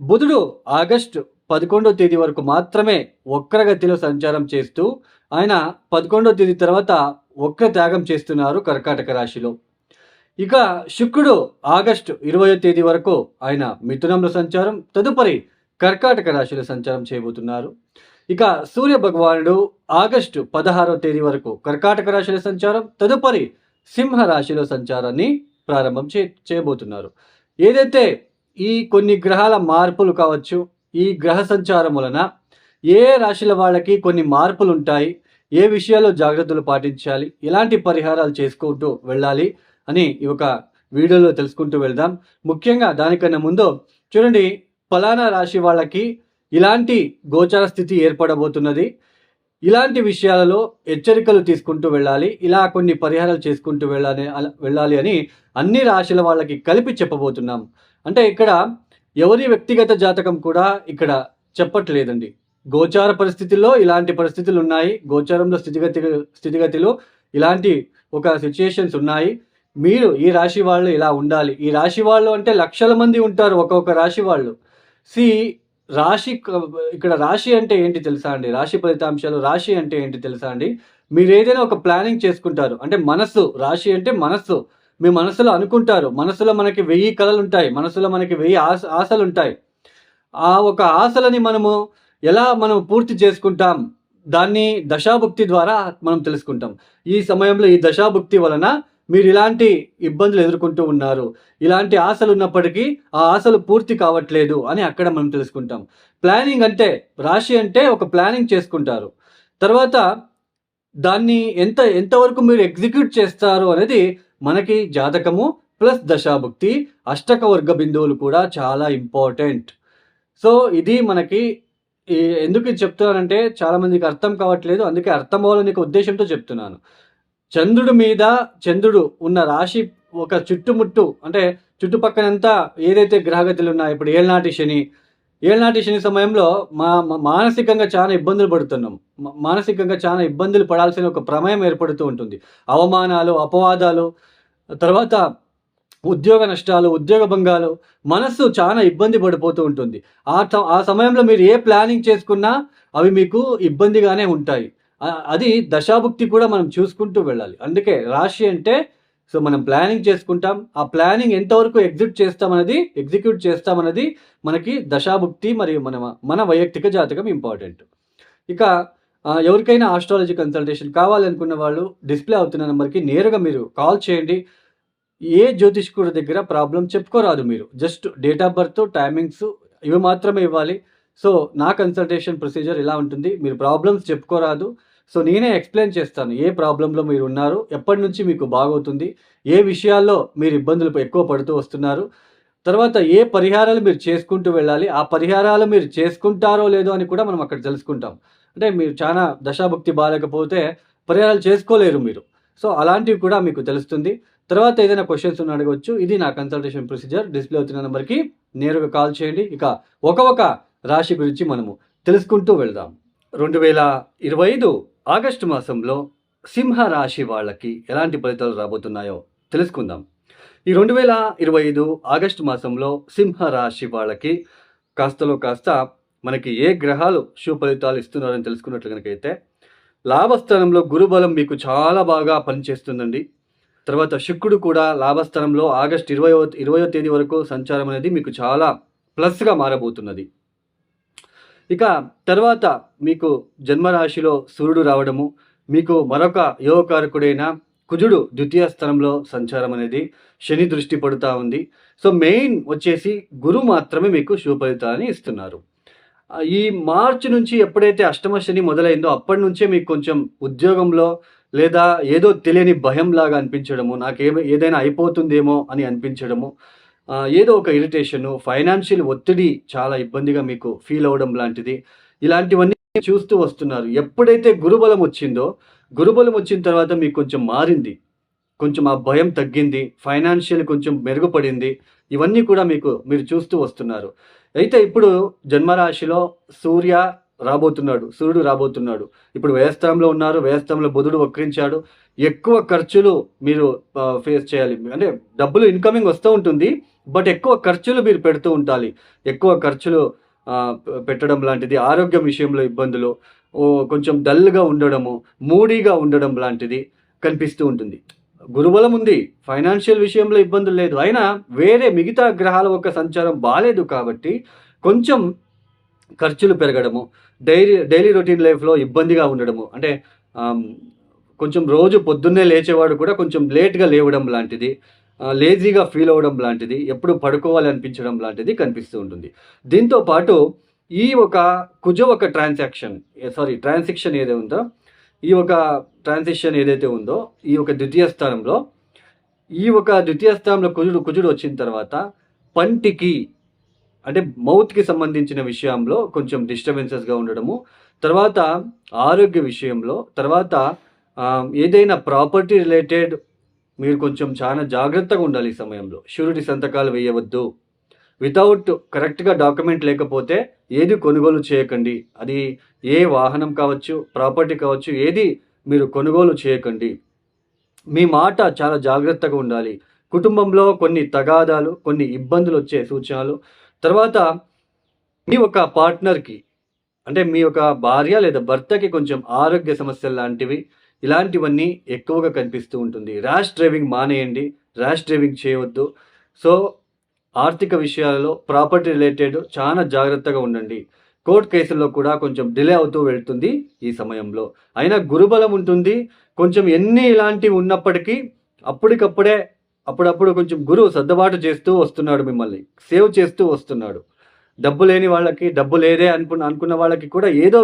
బుధుడు ఆగస్టు పదకొండో తేదీ వరకు మాత్రమే వక్రగతిలో సంచారం చేస్తూ ఆయన పదకొండో తేదీ తర్వాత వక్ర త్యాగం చేస్తున్నారు కర్కాటక రాశిలో. ఇక శుక్రుడు ఆగస్టు ఇరవయో తేదీ వరకు ఆయన మిథునంలో సంచారం తదుపరి కర్కాటక రాశిలో సంచారం చేయబోతున్నారు. ఇక సూర్య భగవానుడు ఆగస్టు పదహారో తేదీ వరకు కర్కాటక రాశిలో సంచారం తదుపరి సింహ రాశిలో సంచారాన్ని ప్రారంభం చే చేయబోతున్నారు. ఏదైతే ఈ కొన్ని గ్రహాల మార్పులు కావచ్చు ఈ గ్రహ సంచారం వలన ఏ రాశుల వాళ్ళకి కొన్ని మార్పులు ఉంటాయి ఏ విషయాల్లో జాగ్రత్తలు పాటించాలి ఎలాంటి పరిహారాలు చేసుకుంటూ వెళ్ళాలి అని ఈ ఒక వీడియోలో తెలుసుకుంటూ వెళ్దాం. ముఖ్యంగా దానికన్నా ముందు చూడండి ఫలానా రాశి వాళ్ళకి ఇలాంటి గోచార స్థితి ఏర్పడబోతున్నది. ఇలాంటి విషయాలలో హెచ్చరికలు తీసుకుంటూ వెళ్ళాలి ఇలా కొన్ని పరిహారాలు చేసుకుంటూ వెళ్ళాలి వెళ్ళాలి అని అన్ని రాశుల వాళ్ళకి కలిపి చెప్పబోతున్నాం. అంటే ఇక్కడ ఎవరి వ్యక్తిగత జాతకం కూడా ఇక్కడ చెప్పట్లేదండి. గోచార పరిస్థితుల్లో ఇలాంటి పరిస్థితులు ఉన్నాయి. గోచారంలో స్థితిగతి స్థితిగతిలో ఇలాంటి ఒక సిచ్యుయేషన్స్ ఉన్నాయి. మీరు ఈ రాశి వాళ్ళు ఇలా ఉండాలి. ఈ రాశి వాళ్ళు అంటే లక్షల మంది ఉంటారు ఒక్కొక్క రాశి వాళ్ళు. సి రాశి ఇక్కడ రాశి అంటే ఏంటి తెలుసా అండి? రాశి ఫలితాంశాలు రాశి అంటే ఏంటి తెలుసా అండి? మీరు ఏదైనా ఒక ప్లానింగ్ చేసుకుంటారు. అంటే మనస్సు రాశి అంటే మనస్సు. మీ మనసులో అనుకుంటారు. మనసులో మనకి వెయ్యి కళలు ఉంటాయి మనసులో మనకి వెయ్యి ఆశ ఆశలు ఉంటాయి ఆ ఒక ఆశలని మనము ఎలా మనం పూర్తి చేసుకుంటాం? దాన్ని దశాభుక్తి ద్వారా మనం తెలుసుకుంటాం. ఈ సమయంలో ఈ దశాభుక్తి వలన మీరు ఇలాంటి ఇబ్బందులు ఎదుర్కొంటూ ఉన్నారు. ఇలాంటి ఆశలు ఉన్నప్పటికీ ఆ ఆశలు పూర్తి కావట్లేదు అని అక్కడ మనం తెలుసుకుంటాం. ప్లానింగ్ అంటే రాశి అంటే ఒక ప్లానింగ్ చేసుకుంటారు. తర్వాత దాన్ని ఎంత ఎంతవరకు మీరు ఎగ్జిక్యూట్ చేస్తారు అనేది మనకి జాతకము ప్లస్ దశాభుక్తి అష్టక వర్గ బిందువులు కూడా చాలా ఇంపార్టెంట్. సో ఇది మనకి ఎందుకు చెప్తున్నానంటే చాలామందికి అర్థం కావట్లేదు. అందుకే అర్థం అవ్వాలనే ఒక ఉద్దేశంతో చెప్తున్నాను. చంద్రుడి మీద చంద్రుడు ఉన్న రాశి ఒక చుట్టుముట్టు అంటే చుట్టుపక్కనంతా ఏదైతే గ్రహగతులు ఉన్నాయో ఇప్పుడు ఏళ్ళనాటి శని ఏళ్ళనాటి శని సమయంలో మా మానసికంగా చాలా ఇబ్బందులు పడుతున్నాం. మానసికంగా చాలా ఇబ్బందులు పడాల్సిన ఒక ప్రమేయం ఏర్పడుతూ ఉంటుంది. అవమానాలు అపవాదాలు తర్వాత ఉద్యోగ నష్టాలు ఉద్యోగ భంగాలు మనస్సు చాలా ఇబ్బంది పడిపోతూ ఉంటుంది. ఆ ఆ సమయంలో మీరు ఏ ప్లానింగ్ చేసుకున్నా అవి మీకు ఇబ్బందిగానే ఉంటాయి. అది దశాభుక్తి కూడా మనం చూసుకుంటూ వెళ్ళాలి. అందుకే రాశి అంటే సో మనం ప్లానింగ్ చేసుకుంటాం. ఆ ప్లానింగ్ ఎంతవరకు ఎగ్జిక్యూట్ చేస్తామన్నది ఎగ్జిక్యూట్ చేస్తామన్నది మనకి దశాభుక్తి మరియు మన మన వైయక్తిక జాతకం ఇంపార్టెంట్. ఇక ఎవరికైనా ఆస్ట్రాలజీ కన్సల్టేషన్ కావాలనుకున్న వాళ్ళు డిస్ప్లే అవుతున్న నెంబర్కి నేరుగా మీరు కాల్ చేయండి. ఏ జ్యోతిష్కుడి దగ్గర ప్రాబ్లం చెప్పుకోరాదు మీరు. Just date of birth timings ఇవి మాత్రమే ఇవ్వాలి. సో నా కన్సల్టేషన్ ప్రొసీజర్ ఇలా ఉంటుంది. మీరు ప్రాబ్లమ్స్ చెప్పుకోరాదు. సో నేనే ఎక్స్ప్లెయిన్ చేస్తాను ఏ ప్రాబ్లంలో మీరు ఉన్నారు ఎప్పటి నుంచి మీకు బాగవుతుంది ఏ విషయాల్లో మీరు ఇబ్బందులు ఎక్కువ పడుతూ వస్తున్నారు తర్వాత ఏ పరిహారాలు మీరు చేసుకుంటూ వెళ్ళాలి ఆ పరిహారాలు మీరు చేసుకుంటారో లేదో అని కూడా మనం అక్కడ తెలుసుకుంటాం. అంటే మీరు చాలా దశాభక్తి బాగాలేకపోతే పరిహారాలు చేసుకోలేరు మీరు. సో అలాంటివి కూడా మీకు తెలుస్తుంది. తర్వాత ఏదైనా క్వశ్చన్స్ ఉన్న అడగవచ్చు. ఇది నా కన్సల్టేషన్ ప్రొసీజర్ డిస్ప్లే అవుతున్న నెంబర్కి నేరుగా కాల్ చేయండి. ఇక ఒక ఒక రాశి గురించి మనము తెలుసుకుంటూ వెళ్దాం. రెండు వేల ఇరవై ఐదు ఆగస్టు మాసంలో సింహ రాశి వాళ్ళకి ఎలాంటి ఫలితాలు రాబోతున్నాయో తెలుసుకుందాం. ఈ రెండు వేల ఇరవై ఐదు ఆగస్టు మాసంలో సింహ రాశి వాళ్ళకి కాస్తలో కాస్త మనకి ఏ గ్రహాలు శుభ ఫలితాలు ఇస్తున్నారని తెలుసుకున్నట్లు కనుకైతే లాభస్థానంలో గురుబలం మీకు చాలా బాగా పనిచేస్తుందండి. తర్వాత శుక్రుడు కూడా లాభస్థానంలో ఆగస్ట్ ఇరవయో ఇరవయో తేదీ వరకు సంచారం అనేది మీకు చాలా ప్లస్గా మారబోతున్నది. ఇక తర్వాత మీకు జన్మరాశిలో సూర్యుడు రావడము మీకు మరొక యోగకారకుడైన కుజుడు ద్వితీయ స్థలంలో సంచారం అనేది శని దృష్టి పడుతూ ఉంది. సో మెయిన్ వచ్చేసి గురు మాత్రమే మీకు శుభ ఫలితాన్ని ఇస్తున్నారు. ఈ మార్చి నుంచి ఎప్పుడైతే అష్టమ శని మొదలైందో అప్పటి నుంచే మీకు కొంచెం ఉద్యోగంలో లేదా ఏదో తెలియని భయం లాగా అనిపించడము నాకేమో ఏదైనా అయిపోతుందేమో అని అనిపించడము ఏదో ఒక ఇరిటేషను ఫైనాన్షియల్ ఒత్తిడి చాలా ఇబ్బందిగా మీకు ఫీల్ అవ్వడం లాంటిది. ఇలాంటివన్నీ చూస్తూ వస్తున్నారు. ఎప్పుడైతే గురుబలం వచ్చిందో గురుబలం వచ్చిన తర్వాత మీకు కొంచెం మారింది. కొంచెం ఆ భయం తగ్గింది ఫైనాన్షియల్ కొంచెం మెరుగుపడింది. ఇవన్నీ కూడా మీకు మీరు చూస్తూ వస్తున్నారు. అయితే ఇప్పుడు జన్మరాశిలో సూర్య రాబోతున్నాడు సూర్యుడు రాబోతున్నాడు. ఇప్పుడు వ్యయస్థానంలో ఉన్నారు వ్యయస్థానంలో బుధుడు వక్రించాడు. ఎక్కువ ఖర్చులు మీరు ఫేస్ చేయాలి. అంటే డబ్బులు ఇన్కమింగ్ వస్తూ ఉంటుంది బట్ ఎక్కువ ఖర్చులు మీరు పెడుతూ ఉండాలి. ఎక్కువ ఖర్చులు పెట్టడం లాంటిది ఆరోగ్యం విషయంలో ఇబ్బందులు కొంచెం డల్గా ఉండడము మూడీగా ఉండడం లాంటిది కనిపిస్తూ ఉంటుంది. గురుబలం ఉంది ఫైనాన్షియల్ విషయంలో ఇబ్బందులు లేదు. అయినా వేరే మిగతా గ్రహాల యొక్క సంచారం బాగాలేదు కాబట్టి కొంచెం ఖర్చులు పెరగడము డైలీ డైలీ రొటీన్ లైఫ్లో ఇబ్బందిగా ఉండడము అంటే కొంచెం రోజు పొద్దున్నే లేచేవాడు కూడా కొంచెం లేట్గా లేవడం లాంటిది లేజీగా ఫీల్ అవ్వడం లాంటిది ఎప్పుడు పడుకోవాలి అనిపించడం లాంటిది కనిపిస్తూ ఉంటుంది. దీంతో పాటు ఈ ఒక కుజ ఒక ట్రాన్సాక్షన్ సారీ ట్రాన్సాక్షన్ ఏదైతే ఉందో ఈ ఒక ట్రాన్సిషన్ ఏదైతే ఉందో ఈ ఒక ద్వితీయ స్థానంలో ఈ ఒక ద్వితీయ స్థానంలో కుజుడు కుజుడు వచ్చిన తర్వాత పంటికి అంటే మౌత్కి సంబంధించిన విషయంలో కొంచెం డిస్టర్బెన్సెస్గా ఉండడము. తర్వాత ఆరోగ్య విషయంలో తర్వాత ఏదైనా ప్రాపర్టీ రిలేటెడ్ మీరు కొంచెం చాలా జాగ్రత్తగా ఉండాలి ఈ సమయంలో. షూరిటీ సంతకాలు వేయవద్దు. వితౌట్ కరెక్ట్గా డాక్యుమెంట్ లేకపోతే ఏది కొనుగోలు చేయకండి. అది ఏ వాహనం కావచ్చు ప్రాపర్టీ కావచ్చు ఏది మీరు కొనుగోలు చేయకండి. మీ మాట చాలా జాగ్రత్తగా ఉండాలి. కుటుంబంలో కొన్ని తగాదాలు కొన్ని ఇబ్బందులు వచ్చే సూచనలు తర్వాత మీ ఒక పార్ట్నర్కి అంటే మీ యొక్క భార్య లేదా భర్తకి కొంచెం ఆరోగ్య సమస్యలు లాంటివి ఇలాంటివన్నీ ఎక్కువగా కనిపిస్తూ ఉంటుంది. ర్యాష్ డ్రైవింగ్ మానేయండి ర్యాష్ డ్రైవింగ్ చేయవద్దు. సో ఆర్థిక విషయాలలో ప్రాపర్టీ రిలేటెడ్ చాలా జాగ్రత్తగా ఉండండి. కోర్టు కేసుల్లో కూడా కొంచెం డిలే అవుతూ వెళ్తుంది ఈ సమయంలో. అయినా గురుబలం ఉంటుంది. కొంచెం ఎన్ని ఇలాంటివి ఉన్నప్పటికీ అప్పటికప్పుడే అప్పుడప్పుడు కొంచెం గురువు సర్దుబాటు చేస్తూ వస్తున్నాడు మిమ్మల్ని. సేవ్ చేస్తూ వస్తున్నాడు. డబ్బు లేని వాళ్ళకి డబ్బు లేదే అనుకున్న అనుకున్న వాళ్ళకి కూడా ఏదో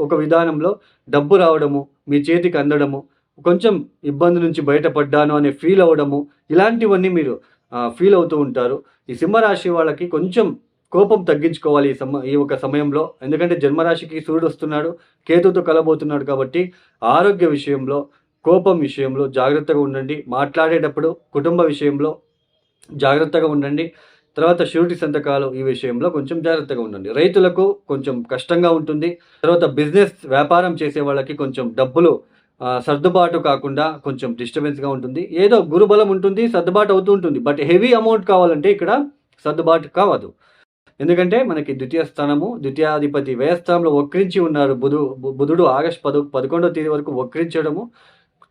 ఒక- విధానంలో డబ్బు రావడము మీ చేతికి అందడము కొంచెం ఇబ్బంది నుంచి బయటపడ్డాను అనే ఫీల్ అవ్వడము ఇలాంటివన్నీ మీరు ఫీల్ అవుతూ ఉంటారు. ఈ సింహరాశి వాళ్ళకి కొంచెం కోపం తగ్గించుకోవాలి ఈ సమ ఈ ఒక సమయంలో. ఎందుకంటే జన్మరాశికి సూర్యుడు వస్తున్నాడు కేతుతో కలబోతున్నాడు కాబట్టి ఆరోగ్య విషయంలో కోపం విషయంలో జాగ్రత్తగా ఉండండి. మాట్లాడేటప్పుడు కుటుంబ విషయంలో జాగ్రత్తగా ఉండండి. తర్వాత షూరిటీ సంతకాలు ఈ విషయంలో కొంచెం జాగ్రత్తగా ఉండండి. రైతులకు కొంచెం కష్టంగా ఉంటుంది. తర్వాత బిజినెస్ వ్యాపారం చేసే వాళ్ళకి కొంచెం డబ్బులు సర్దుబాటు కాకుండా కొంచెం డిస్టర్బెన్స్గా ఉంటుంది. ఏదో గురుబలం ఉంటుంది సర్దుబాటు అవుతూ ఉంటుంది. బట్ హెవీ అమౌంట్ కావాలంటే ఇక్కడ సర్దుబాటు కావదు. ఎందుకంటే మనకి ద్వితీయ స్థానము ద్వితీయాధిపతి వ్యయస్థానంలో వక్రించి ఉన్నారు బుధు బుధుడు ఆగస్ట్ పదు పదకొండవ తేదీ వరకు వక్రించడము.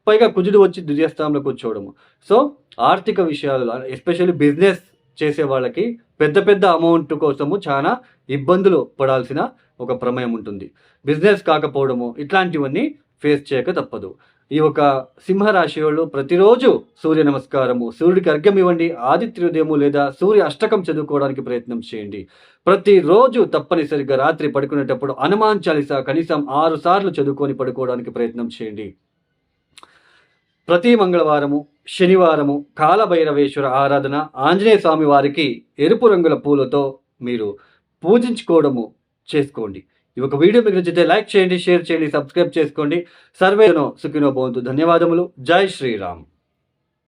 పైగా కుజుడు వచ్చి ద్వితీయస్థానంలో కూర్చోవడము. సో ఆర్థిక విషయాలు ఎస్పెషల్లీ బిజినెస్ చేసే వాళ్ళకి పెద్ద పెద్ద అమౌంట్ కోసము చాలా ఇబ్బందులు పడాల్సిన ఒక ప్రమేయం ఉంటుంది. బిజినెస్ కాకపోవడము ఇట్లాంటివన్నీ ఫేస్ చేయక తప్పదు. ఈ ఒక సింహరాశి వాళ్ళు ప్రతిరోజు సూర్య నమస్కారము సూర్యుడికి అర్ఘ్యం ఇవ్వండి ఆదిత్యోదయము లేదా సూర్య అష్టకం చదువుకోవడానికి ప్రయత్నం చేయండి. ప్రతిరోజు తప్పనిసరిగా రాత్రి పడుకునేటప్పుడు హనుమాన్ చాలీసా కనీసం ఆరు సార్లు చదువుకొని పడుకోవడానికి ప్రయత్నం చేయండి. ప్రతి మంగళవారము శనివారము కాలభైరవేశ్వర ఆరాధన ఆంజనేయ స్వామి వారికి ఎరుపు రంగుల పూలతో మీరు పూజించుకోవడము చేసుకోండి. ఈ ఒక వీడియో మీకు నచ్చితే లైక్ చేయండి షేర్ చేయండి సబ్స్క్రైబ్ చేసుకోండి. సర్వేనో సుఖినో భవంతు. ధన్యవాదములు. జై శ్రీరామ్.